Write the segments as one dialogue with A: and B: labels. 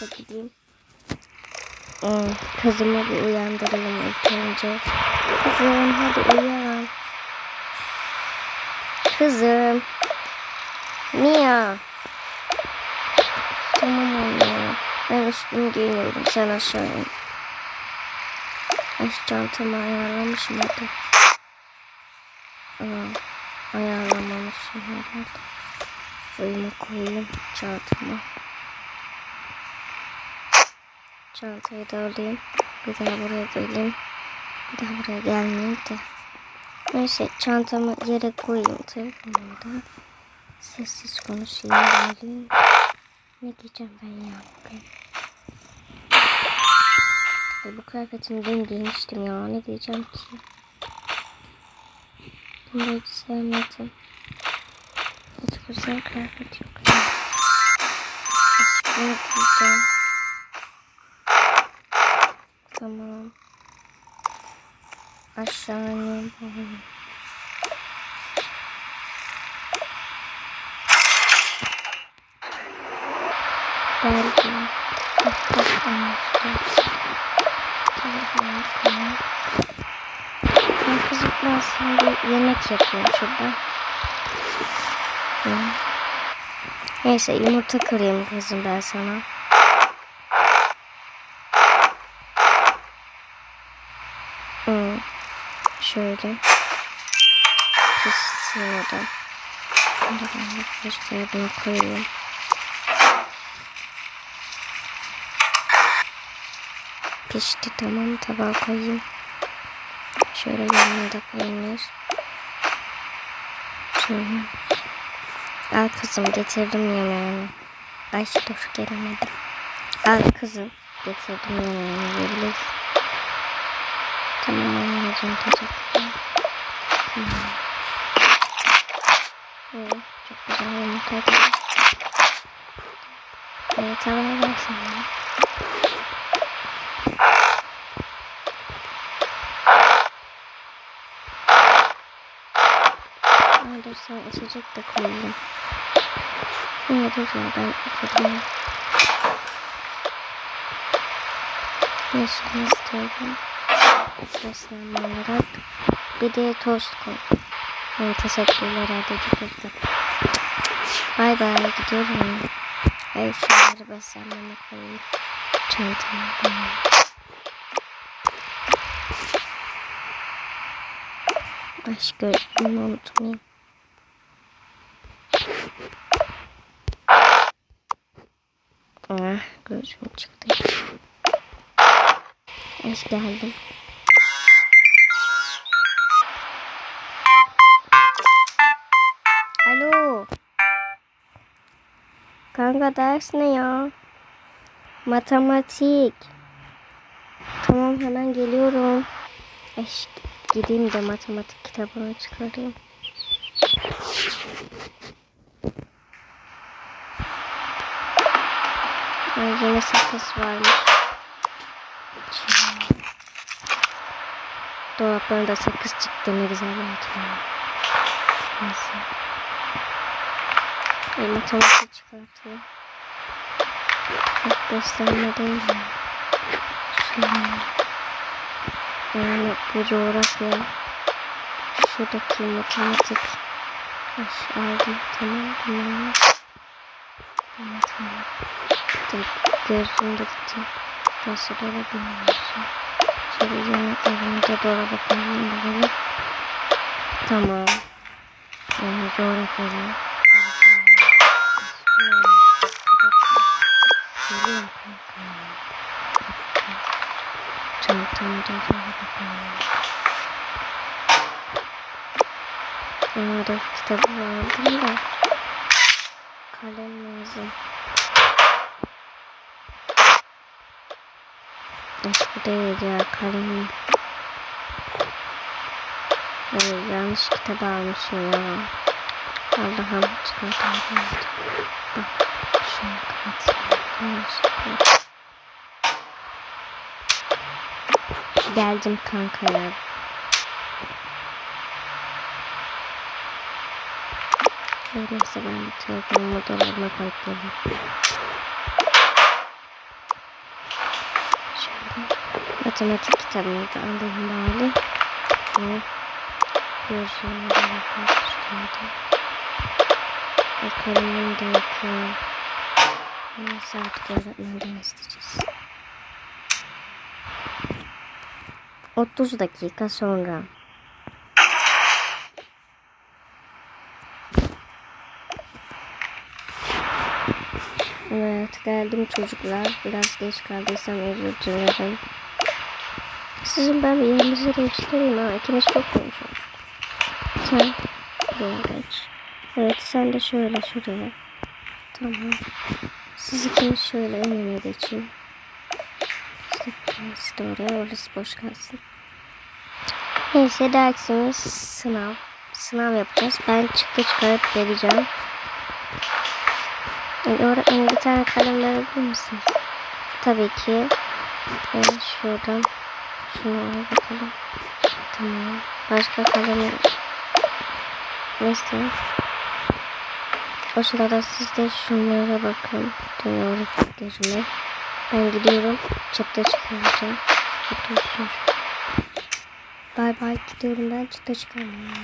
A: Neyse gideyim. Hmm, kızımı bir uyandırayım ilk önce. Kızım hadi uyan. Kızım. Mia. Tamam anne. Ben üstümü giyiniyorum. Sen aşağı in. Ay çantamı ayarlamışım hadi. Aa, ayarlamamışım herhalde. Suyumu koyayım çantama. Çantayı da alayım. Bir daha buraya geleyim. Bir daha buraya gelmeyeyim de. Neyse çantamı yere koyayım telefonumu da. Sessiz konuşayım geleyim. Ne diyeceğim ben ya bugün? Ay, bu kıyafetimi dün giymiştim ya. Ne diyeceğim ki? Bunu da hiç sevmedim. Hiç güzel kıyafet yok. bunu giyeceğim. Tamam. İneyim. bari. Belki. Telefonu koyayım. Ben bir yemek yapıyorum şurada. Neyse yumurta kırayım kızım ben sana. Hı. Şöyle. O da. Şimdi ben de üstüne bunu koyayım. Pişti tamam tabağa koyayım. Şöyle yanına da peynir. Şöyle. Al kızım getirdim yemeğini. Ay dur gelemedim. Al kızım getirdim yemeğini yiyebilirsin. Anneciğim teşekkürler. Tamam. Hı, çok güzel yumurtaydı. Evet tamam versene. Aa, dur sana içecek de koyayım. Yine dur ya ben ufakım. Yeşil istiyorum. Beslenme olarak. Bir de tost koy. Hı, teşekkürler hadi gidelim. Bay bay gidiyorum. Ay şunları beslenmeme koyayım. Çantama. Başka gözlüğümü unutmayayım. Ah gözlüğüm çıktı. Hoş geldim. Ders ne ya? Matematik. Tamam hemen geliyorum. Eş, gideyim de matematik kitabını çıkarayım. Ay yine sakız varmış. Dolaplarında sakız çıktı ne güzel oldu. Neyse. Ay matematik çıkartayım. Beslenme değil mi? Yani bu coğrafya. Şuradaki matematik. Ay, aldım. Tamam. Tamam. Tamam. Tamam. Dur. Gözüm gitti. Nasıl dolabı olsun. Şöyle yemek evini de dolaba koyayım böyle. Tamam. Yani coğrafyada. Da koyayım. Aa dur kitabı aldım da. Kalem lazım. Bu değil ya kalem. Ay, yanlış kitap almışım ya. Allah'ım çıkartamadım. Bak şunu kapatayım. Yanlışlıkla. Geldim kanka ya. Neyse ben bir telefonumu dolabıma koyup geleyim. Şöyle matematik kitabımı da alayım bari. Ve gözlüğümü de istedim. Ve kalemimi de yapıyorum. Neyse artık öğretmenden isteyeceğiz. 30 dakika sonra. Evet geldim çocuklar. Biraz geç kaldıysam özür dilerim. Sizin ben bir yerinizi değiştireyim ha. İkiniz çok konuşuyorsunuz. Sen buraya geç. Evet sen de şöyle şuraya. Tamam. Siz ikiniz şöyle önüne geçin. Oraya. Orası boş kalsın. Neyse dersimiz sınav. Sınav yapacağız. Ben çıktı çıkarıp vereceğim. Yani Öğretmenim bir tane kalem verebilir misiniz? Tabii ki. Evet, şuradan. Şunu al bakalım. Tamam. Başka kalem yok. Neyse. O sırada siz de şunlara bakın. Dün öğrettiklerime. Ben gidiyorum. Çıktı çıkaracağım. Otursun. Bay bay gidiyorum ben çıktı çıkarmaya.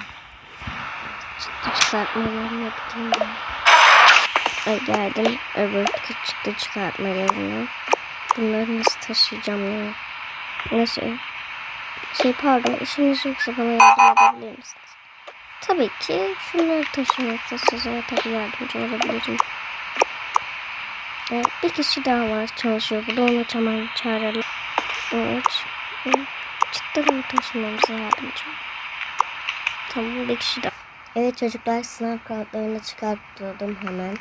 A: Çıktı çıkartmalarına gideyim ben. Ay geldim öbür çıktı çıkartmalarına. Bunları nasıl taşıyacağım ya? Nasıl? Şey pardon işiniz yoksa bana yardım edebilir misiniz? Tabii ki şunları taşımakta size tabii yardımcı olabilirim. Evet, bir kişi daha var çalışıyor burada onu tamam çağıralım. Evet. evet. Çıtları taşımamıza yardımcı. Tamam bir kişi daha. Evet çocuklar sınav kağıtlarını çıkarttırdım hemen.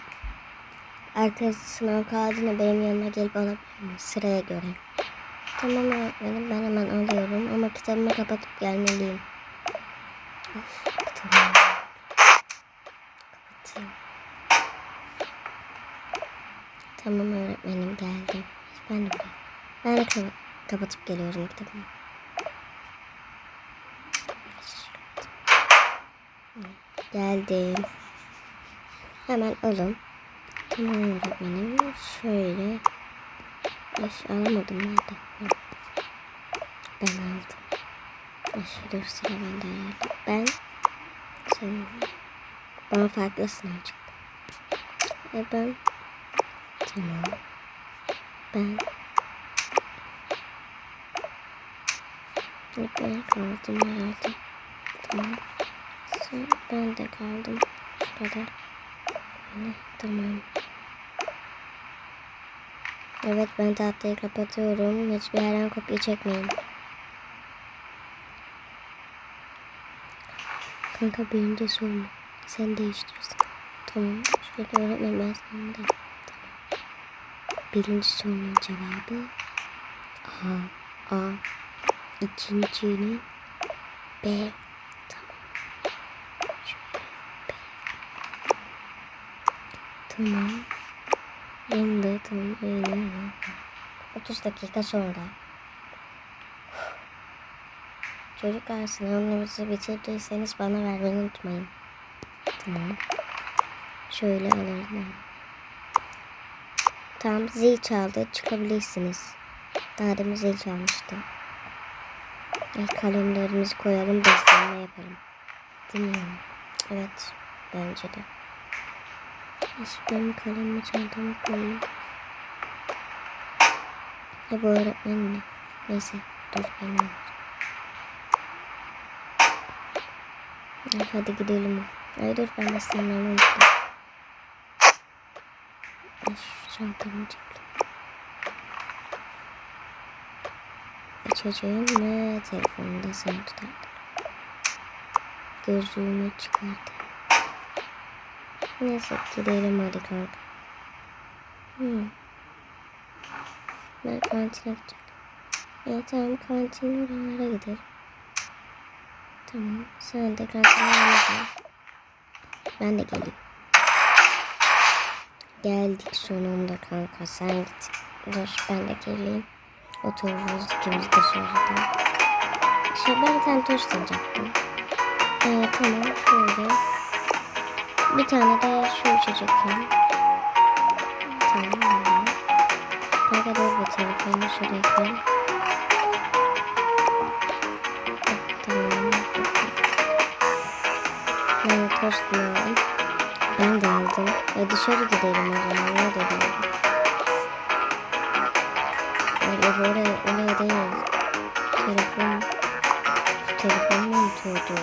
A: Herkes sınav kağıdını benim yanıma gelip alabilir? Sıraya göre. Tamam öğretmenim ben hemen alıyorum ama kitabımı kapatıp gelmeliyim kitabımı kapatayım. Tamam öğretmenim geldim. Ben de. Ben de kapa- kapatıp geliyorum kitabımı. Geldim. Hemen alın. Tamam öğretmenim. Şöyle. Eş alamadım nerede? Ben aldım. Eş dur sıra bende herhalde. Ben sen bana farklı sınav çıktı. E ben tamam. Ben ben kaldım herhalde. Tamam. Sen, ben de kaldım. Şu kadar. Yani, tamam. Evet ben tahtayı kapatıyorum. Hiçbir yerden kopya çekmeyin. Kanka birinci soru. Sen değiştirsin. Tamam. Şöyle öğretmen ben sana da. Birinci sorunun cevabı A. A. İkincinin B. Tamam. B. Tamam. Ben de tamam öyle. 30 dakika sonra. Çocuklar sınavınızı bitirdiyseniz bana vermeyi unutmayın. Tamam. Şöyle alalım. Tamam zil çaldı. Çıkabilirsiniz. Daha zil çalmıştı. Evet, kalemlerimizi koyalım. Beslenme yapalım. Dinliyorum. Evet. Bence de. Ben kalemimi çantama koyayım. Ya bu öğretmenin ne? Neyse dur benim. Hadi gidelim. Ay dur ben de senden unuttum. Ay şu çantamı çekeyim. Açacağım ve telefonumu da sen tutar. Gözlüğümü çıkartayım. Neyse gidelim hadi kanka. Hmm. Ben kantine gideceğim. İyi tamam kantin oralara gidelim. Tamam sen de kantine gel. Ben de geleyim. Geldik sonunda kanka sen git. Dur ben de geleyim. Otururuz ikimiz de şurada. Şey ben bir tane tost alacaktım. Ee, tamam şöyle. Bir tane de şu içecek. Tamam. Kanka dur bir telefonu şuraya koyayım. Tamam. Ben tost alalım. Ben de aldım. E dışarı gidelim o zaman. Ne dedim? Öyle böyle öyle değil. Telefon şu telefonumu unuturdu.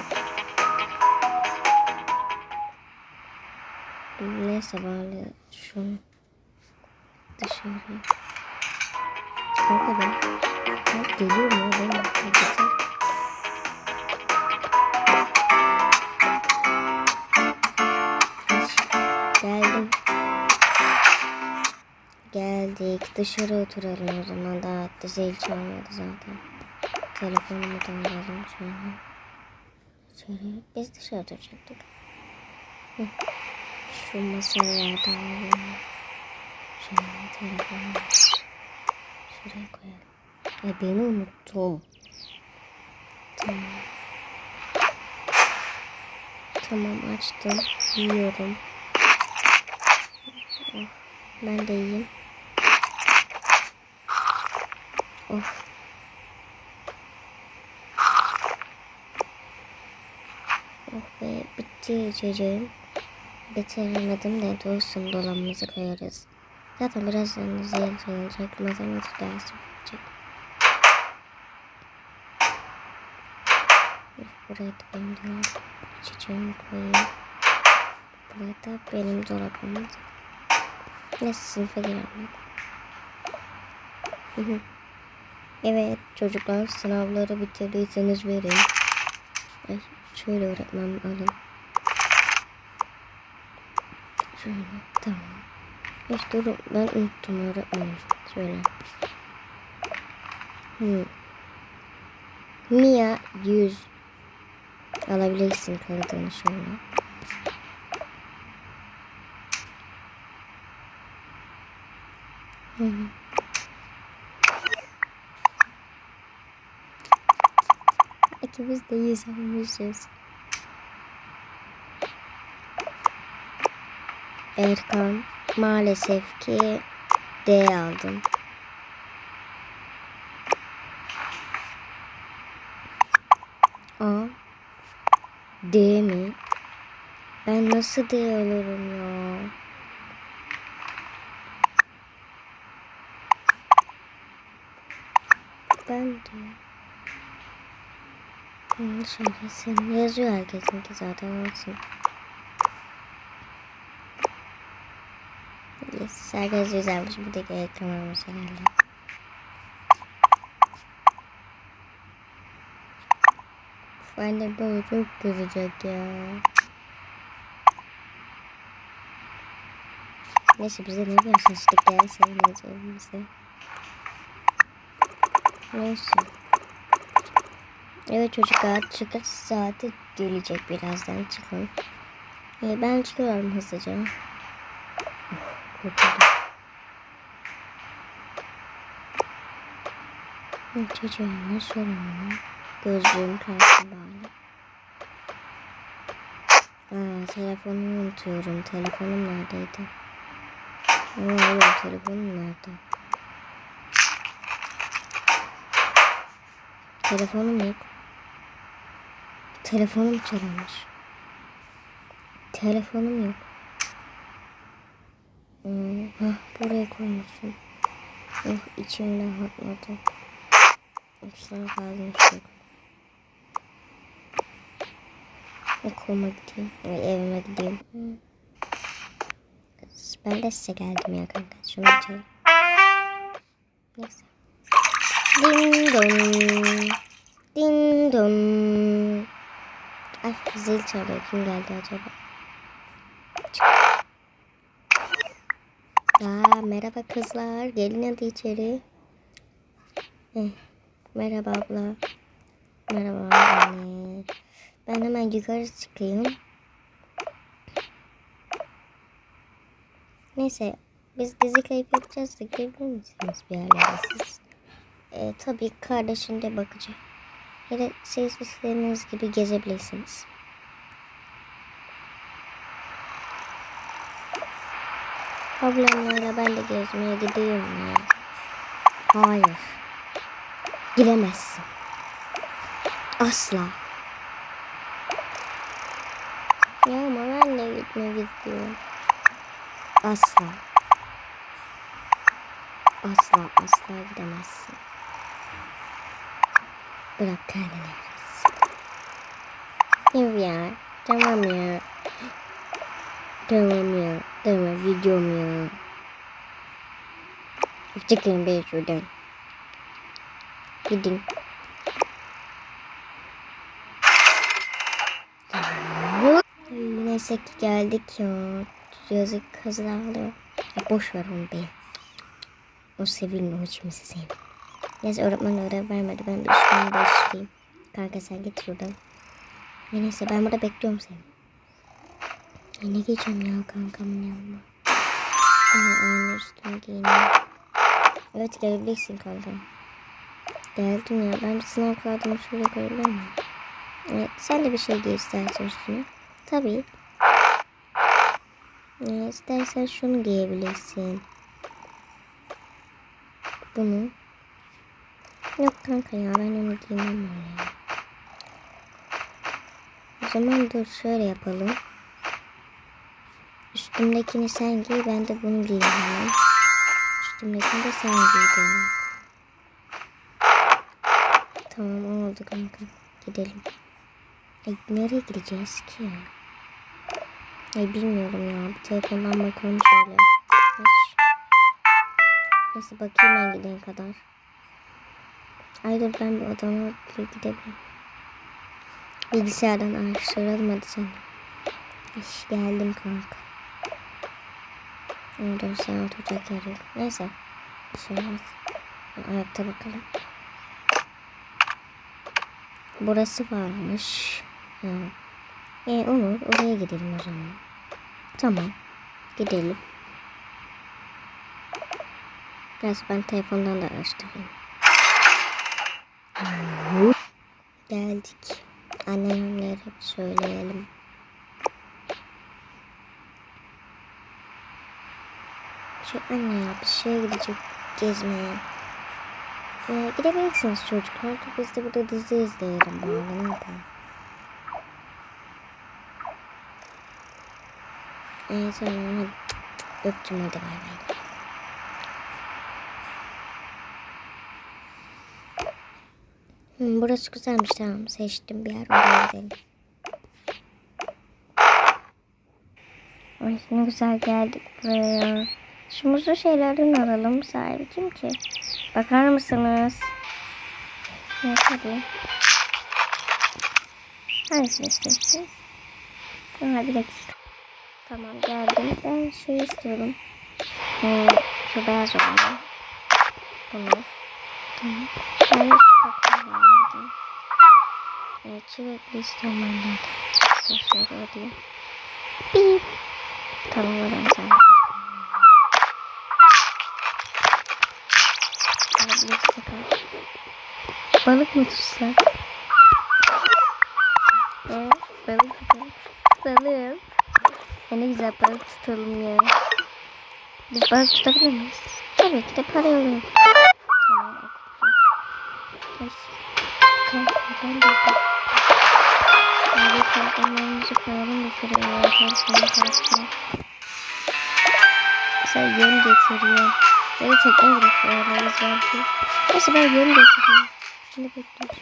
A: Neyse bari şunu dışarı. Kanka ben geliyor mu benim harekete? Geldik. Dışarı oturalım o zaman. Daha zil çalmadı zaten. Telefonumu da alalım şöyle. Dışarı. Biz dışarı oturacaktık. Şu masaya da alalım. Şöyle telefonu. Şuraya koyalım. Ay beni unuttum. Tamam. Tamam açtım. Yiyorum. Oh, Ben de yiyeyim. Of. Oh be bitti içeceğim. Bitiremedim de dursun dolabımızı koyarız. Zaten birazdan zil sayılacak. Matematik dersi bitecek. Buraya da benim dolabım. Çiçeğimi koyayım. Buraya da benim dolabım. Neyse sınıfa girelim. Evet çocuklar sınavları bitirdiyseniz verin. Ay, şöyle öğretmem alın. Şöyle tamam. Hiç durun ben unuttum öğretmenim. Şöyle. Hmm. Mia 100 alabilirsin kağıdını şöyle. Hı hı. İkimiz de yüz almışız. Erkan maalesef ki D aldım. A D mi? Ben nasıl D alırım ya? Ben de. Şöyle sen yazıyor herkesinki zaten olsun. Yes, herkes güzelmiş. Bir de ekran olmuş herhalde. Anne baba çok kızacak ya. Neyse bize ne sen ne diyorsun bize. Neyse. Evet çocuklar çıkış saati gelecek birazdan çıkın. Ee, ben çıkıyorum hızlıca. Oh, kurtuldum. Çocuğuma sorumlu. Gözlüğüm kalsın bari. Aa, telefonumu unutuyorum. Telefonum neredeydi? Oğlum telefonum nerede? Telefonum yok. Telefonum çalınmış. Telefonum yok. Hmm, hah, buraya koymuşum. Oh, içim rahatladı. Sana kaldım çok. Okuluma gideyim. Evime gideyim. Hmm. Ben de size geldim ya kanka. Şunu açalım. Neyse. Ding dong. Ding dong. Ay zil çalıyor. Kim geldi acaba? Aa, merhaba kızlar. Gelin hadi içeri. Eh, merhaba abla. Merhaba anne. Ben hemen yukarı çıkayım. Neyse biz dizi kayıp yapacağız da girebilir misiniz bir yerlere siz? Ee, tabii kardeşim de bakacak. Ya da siz istediğiniz gibi gezebilirsiniz. Ablamlarla ben de gezmeye gideyim mi? Hayır. Giremezsin. Asla. Ya ama ben de gitmek istiyorum. Asla. Asla asla gidemezsin. Bırak kendini. Yok ya. Tamam ya. Tamam ya. Tamam gidiyorum ya. Çıkın be şuradan. Gidin. Neyse ki geldik ya. Yazık kızlar ağlıyor. Boş ver onu be. O sevilmiyor hiç kimse sevmiyor. Neyse öğretmen ödev vermedi. Ben bir üstümü değiştireyim. Kanka sen git şuradan. Ya neyse ben burada bekliyorum seni. Ay ne giyeceğim ya kankamın yanına. Ay aynı üstümü giyineyim. Evet gelebilirsin kanka. Geldim ya. Ben bir sınav kağıdımı şöyle koyabilir miyim? Evet, sen de bir şey giy istersen üstüne. Tabii. Ne istersen şunu giyebilirsin. Bunu. Yok kanka ya ben onu giymem öyle. O zaman dur şöyle yapalım. Üstümdekini sen giy ben de bunu giyeyim hemen. Üstümdekini de sen giy benim. Tamam oldu kanka. Gidelim. Ay, nereye gideceğiz ki? Ay bilmiyorum ya. Bir telefondan bakalım şöyle. Kaç? Nasıl bakayım ben gidene kadar. Ay dur ben bir odama bile gidebilirim. Bilgisayardan araştıralım hadi sen. İş geldim kanka. Ama sen oturacak yer yok. Neyse. Bir şey olmaz. Ayakta bakalım. Burası varmış. Ha. E olur oraya gidelim o zaman. Tamam. Gidelim. Biraz ben telefondan da araştırayım. Geldik. Annemlere söyleyelim. Şu anne ya bir şeye gidecek gezmeye. Ee, gidebilirsiniz çocuklar. Biz de burada dizi izleyelim ne yapalım. Ee, hadi. Öptüm hadi bay bay. Hmm, burası güzelmiş tamam seçtim bir yer oraya gidelim. Ay ne güzel geldik buraya. Şu muzlu şeylerden alalım. Sahibi kim ki? Bakar mısınız? Ne tabii. Hangisini istiyorsunuz? Aa, bir dakika. Tamam geldim. Ben şey istiyorum. Hmm, şu beyaz olanı. Bunu. Tamam. Ben şu anladım. Evet, çilekli istiyorum anladım. Şöyle ödeyeyim. Bip. Tamam oradan sen. Balık mı tutsak? Ee, balık tutalım. Tutalım. Ya ne güzel balık tutalım ya. Biz balık tutabilir miyiz? Tabii ki de para olur. Yem getiriyor. Da tekne bırakıyorlarız belki. Neyse ben yem getiriyorum. Şimdi bekliyorum.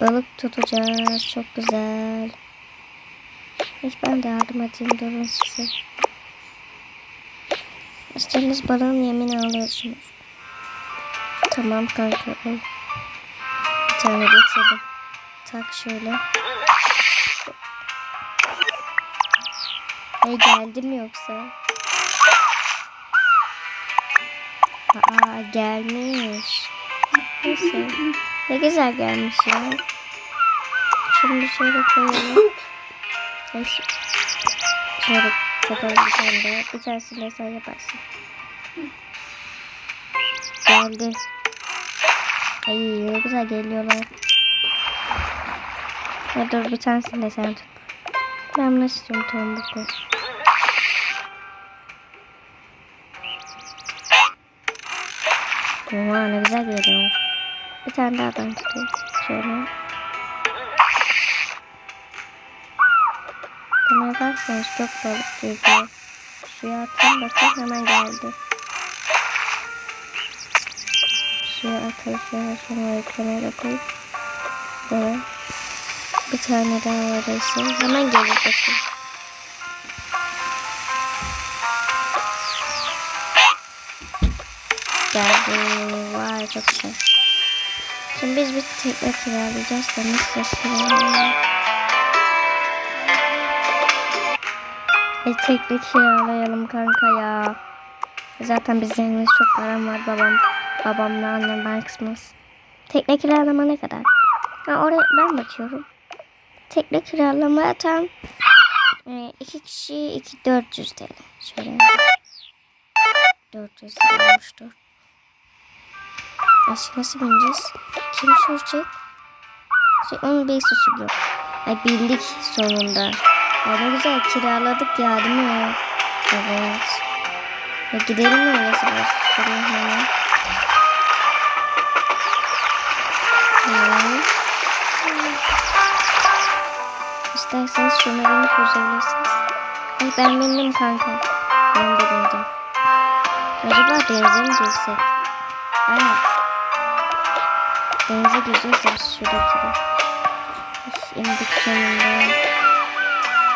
A: Balık tutacağız. Çok güzel. Hiç ben de yardım edeyim durun size. İsterseniz balığın yemini alıyorsunuz. Tamam kanka. Tane getirdim. Tak şöyle. Hey geldim yoksa? Aa gelmiş. Neyse. Ne güzel gelmiş ya. Şimdi şöyle koyalım. Şöyle takalım bir tane daha. Bir tanesini sen yaparsın. Geldi. Ay ne güzel geliyorlar. Ya dur bir tanesini de sen tut. Ben bunu istiyorum tombuklu. Oha ne güzel geliyor. Bir tane daha ben tutayım. Şöyle. Bunlardan sonra çok balık geliyor. Suya attım bakın hemen geldi. Suya atıp şöyle şunu kenara koyup böyle bir tane daha orası hemen gelir bakın. Geldi. Vay çok güzel. Şimdi biz bir tekne kiralayacağız da nasıl kiralayalım? Bir tekne kiralayalım kanka ya. Zaten bizim çok param var babam. Babamla annem ben kısmız. Tekne kiralama ne kadar? Ha, oraya ben bakıyorum. Tekne kiralama tam e, iki kişi iki 400 TL. Şöyle 400 TL olmuştur. Nasıl, nasıl bineceğiz? Kim sürecek? Şey, onun bir suçu yok. Ay bildik sonunda. Ya ne güzel kiraladık ya değil mi? Evet. Ya gidelim mi öyleyse sorayım hemen. Evet. İsterseniz şuna binip yüzebilirsiniz. Ay ben bindim kanka. Ben de bindim. Acaba denize mi girsek? Aynen. Denize gireceğiz ya şuradaki de. İndik sonunda.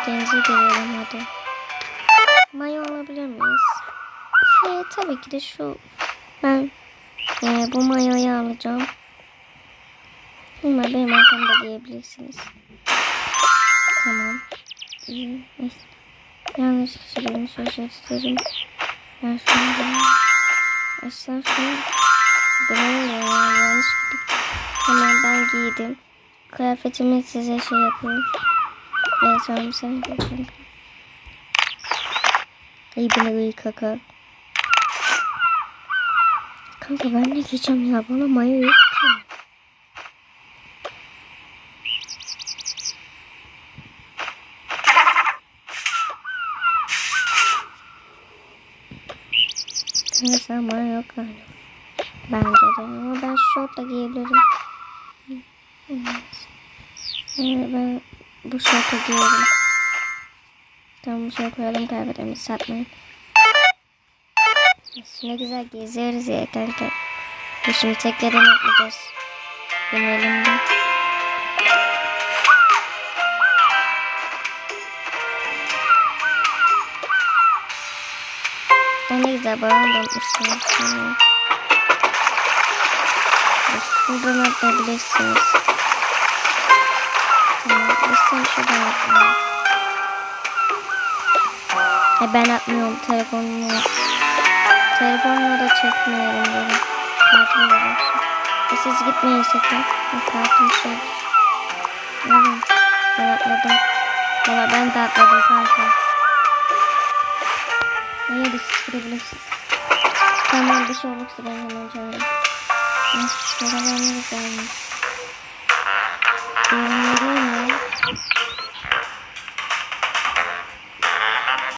A: Denize girelim hadi. Mayo alabilir miyiz? Evet tabii ki de şu. Ben e, bu mayoyu alacağım. Ama benim arkamda giyebilirsiniz. Tamam. İyi. Yanlış kişilerin sözlerim. Ben şunu Aşağı şunu. Buraya ya yanlış gittik. Hemen ben giydim. Kıyafetimi size şey yapayım. Evet tamam sen bakın. İyi bana iyi kaka. Kanka ben ne giyeceğim ya bana mayo yok ki. Kanka galiba. Bence de ama ben şort da giyebilirim. Evet. Evet, ben bu şortu giyerim. Tamam bu şortu koyalım kıyafetlerimizi satmayın. Ne güzel geziyoruz ya kanka. Şimdi tekrardan atlayacağız. Binelim de. Ben ne güzel balon donmuşsun. Şimdi. Şuradan atlayabilirsiniz. Tamam. Sen şuradan atlayalım. E ben atmıyorum telefonumu. Telefonla da çekmiyorum da olsun. E siz gitmeyin sakın. Kartım şey. Evet. Ben atladım. Valla ben de atladım kanka. İyi hadi siz gidebilirsiniz. Tamam bir şey olursa ben hemen çağırırım. Ne güzelmiş. Yorumları?